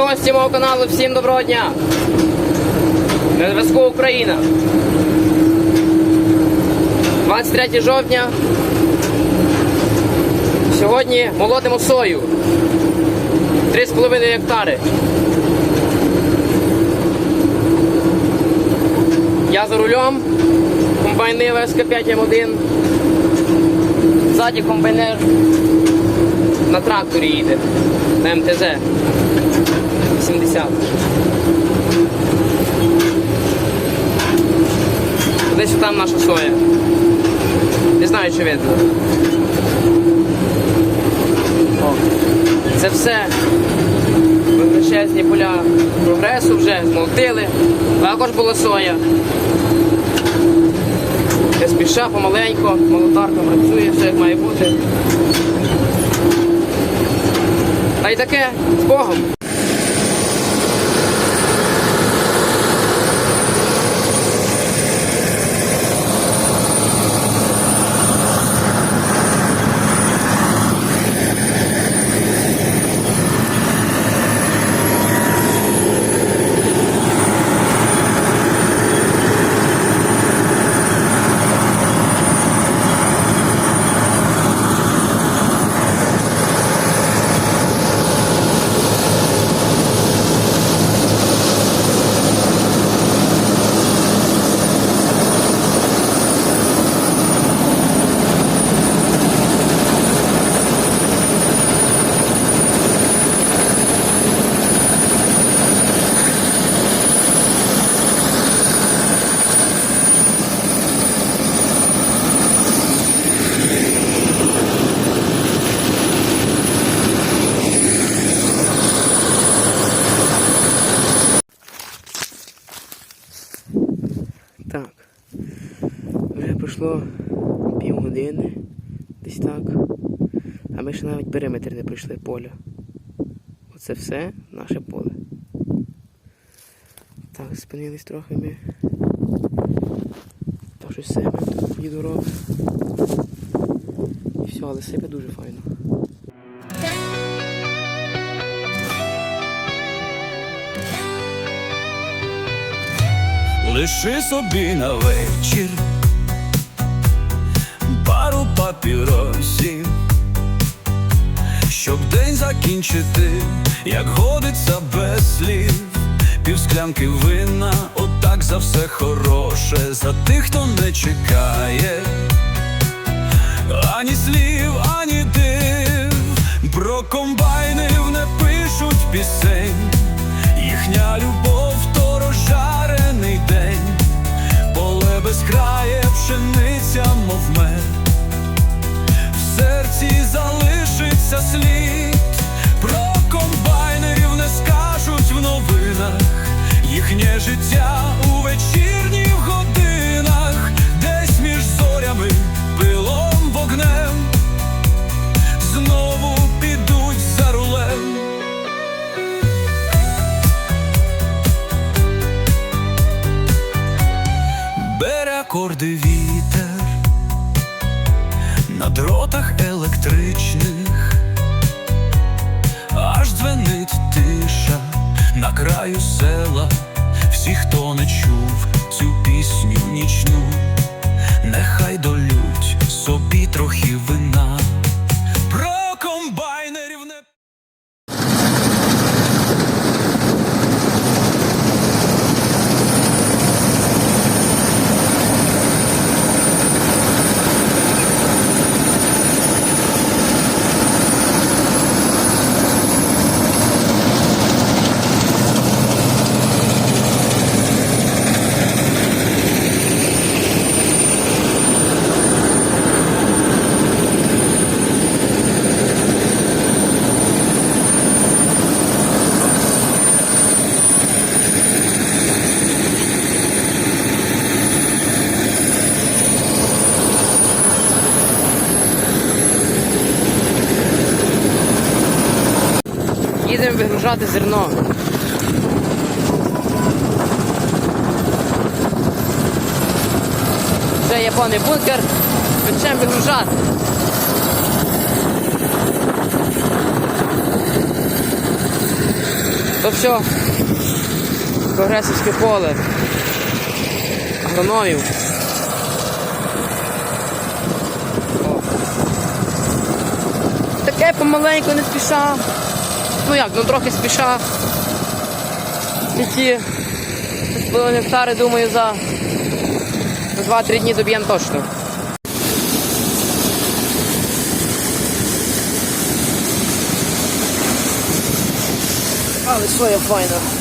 Гості мого каналу, всім доброго дня! На зв'язку Україна. 23 жовтня. Сьогодні молотимо сою. 3,5 гектари. Я за рулем. Комбайн Нива СК5М1. Ззаді комбайнер на тракторі їде. На МТЗ. 80. Десь там наша соя. Не знаю, чи видно. О, це все величезні поля прогресу вже змолотили. Також була соя. Не спіша, помаленько, молотарка працює, все як має бути. Та й таке з Богом. Так. Вже пройшло півгодини, десь так. А ми ще навіть периметр не пройшли поля. Оце все наше поле. Так, спинились трохи ми. Та щось себе тут їду. І все, але себе дуже файно. Лиши собі на вечір пару папіросів, щоб день закінчити, як годиться без слів, півсклянки вина, отак за все хороше, за тих, хто не чекає, ані слів, ані див, про комбайнів не пишуть пісень, пшениця, мов мед, в серці залишиться слід, про комбайнерів не скажуть в новинах, їхнє життя у вигружати зерно. Вже є повний бункер. Почнемо вигружати. То все. Прогресівське поле. Агрономів. Таке помаленьку не спіша. Ну як, ну трохи спіша. І ті 3,5 гектари, думаю, за 2-3 дні доб'ємо точно. Але своє файно.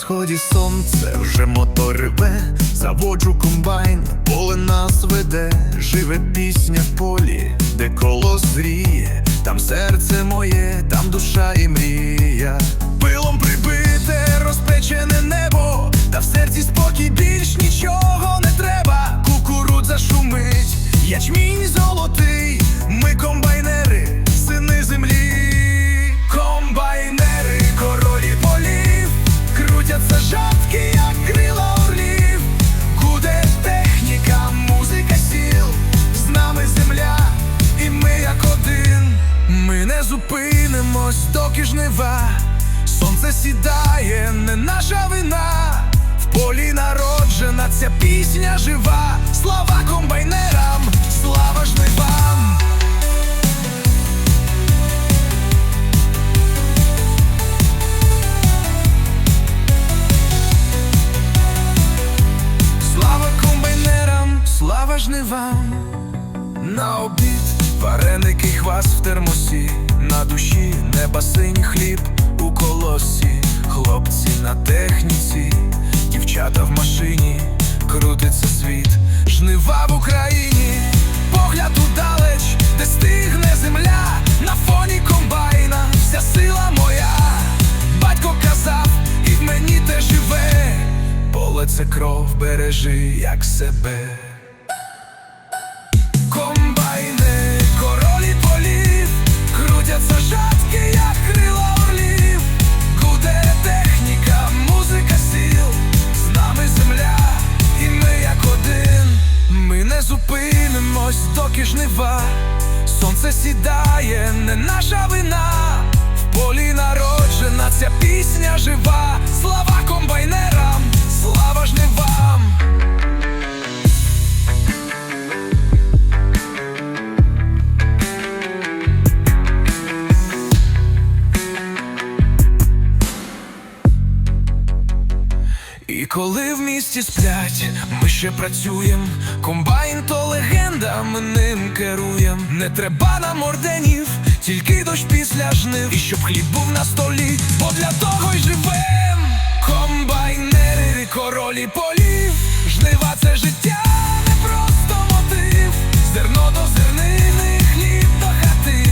Сході сонце вже мотор рве, заводжу комбайн, поле нас веде, живе пісня в полі, де колос зріє, там серце моє, там душа і мрія. Пилом прибите, розпечене небо, та в серці спокій більш нічого не треба. Кукурудза шумить, ячмінь золотий, зупинимось, доки жнива, сонце сідає, не наша вина. В полі народжена ця пісня жива. Слава комбайнерам, слава жнивам. Слава комбайнерам, слава жнивам. На обід вареники хвас в термосі, на душі неба синій хліб у колосі, хлопці на техніці, дівчата в машині, крутиться світ, жнива в Україні, погляд удалеч, де стигне земля, на фоні комбайна, вся сила моя. Батько казав, і в мені те живе, поле це кров бережи, як себе. Зупинимось, жнива, сонце сідає, не наша вина. В полі народжена ця пісня жива. Слава комбайнерам, слава жнивам. Коли в місті сплять, ми ще працюєм. Комбайн то легенда, ми ним керуєм. Не треба нам орденів, тільки дощ після жнив. І щоб хліб був на столі, бо для того й живем. Комбайнери, королі полів, жнива це життя, не просто мотив. Зерно до зернини, хліб хати.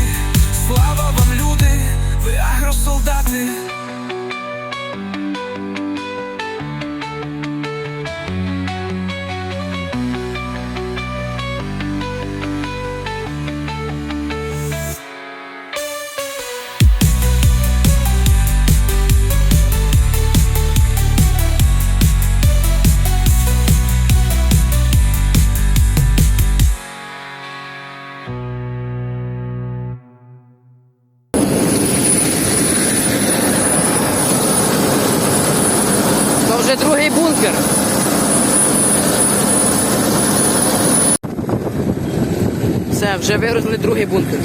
Слава вам, люди, ви агросолдати. Другий. Все, вже вигрузили другий бункер.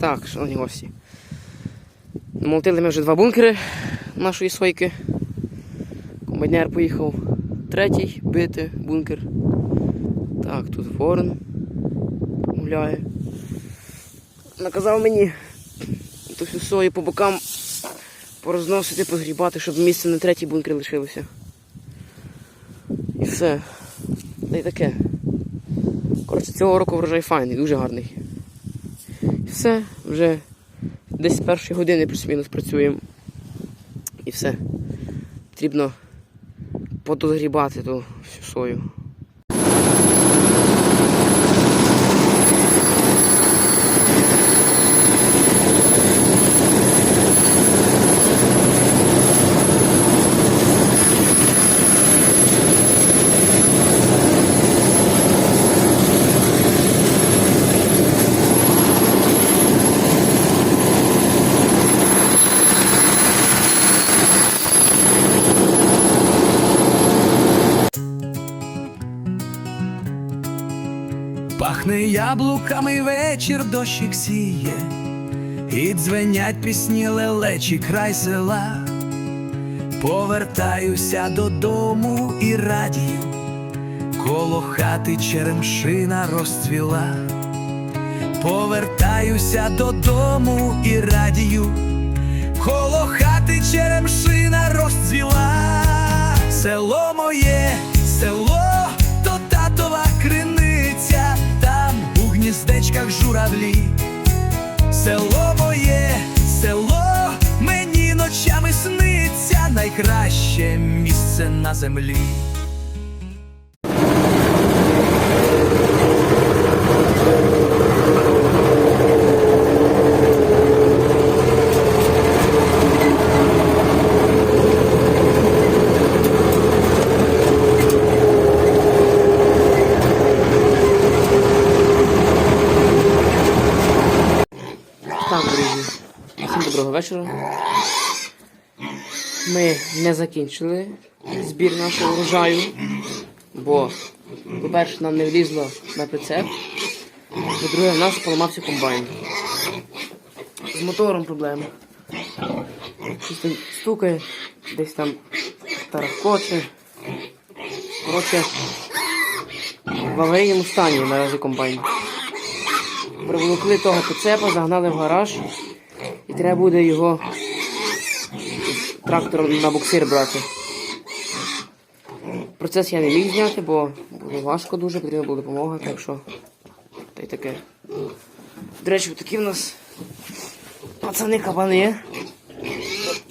Так, шановні гості. Намолотили ми вже два бункери нашої сойки. Комбайнер поїхав третій бити бункер. Так, тут ворон гуляє. Наказав мені ту всю сою по бокам порозносити, позгрібати, щоб місце на третій бункер лишилося. І все. Та й таке. Коротше, цього року врожай файний, дуже гарний. І все, вже десь з першої години плюс-мінус працюємо. І все. Потрібно подозгрібати ту всю сою. Пахне яблуками вечір дощик сіє, і дзвенять пісні лелечі край села. Повертаюся додому і радію, коло хати черемшина розцвіла. Повертаюся додому і радію, коло хати черемшина розцвіла. Село моє, село, гніздечках журавлі. Село моє, село, мені ночами сниться найкраще місце на землі. Так, друзі. Всім доброго вечора. Ми не закінчили збір нашого врожаю, бо, по-перше, нам не влізло на прицеп. По-друге, в нас поламався комбайн. З мотором там стукає, десь там тарахкоче. Коротше, в аварійному стані наразі комбайн. Приволокли того прицепа, загнали в гараж, треба буде його трактором на буксир брати. Процес я не міг зняти, бо було важко дуже, потрібна була допомога, так що та й таке. До речі, такі в нас пацани кабани.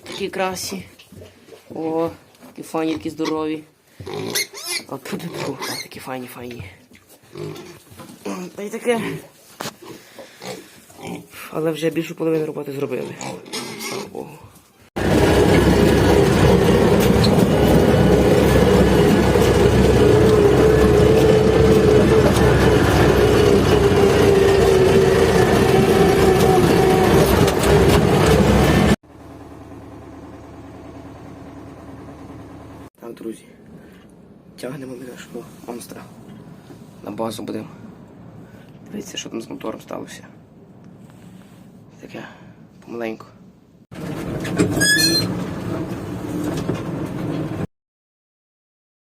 Такі красі. О, такі файні, такі здорові. О, -тьфу. Такі файні, файні. Та й таке. Але вже більшу половину роботи зробили. Слава Богу. Так, друзі. Тягнемо ми нашого монстра. На базу будемо. Дивіться, що там з мотором сталося. Таке помаленьку.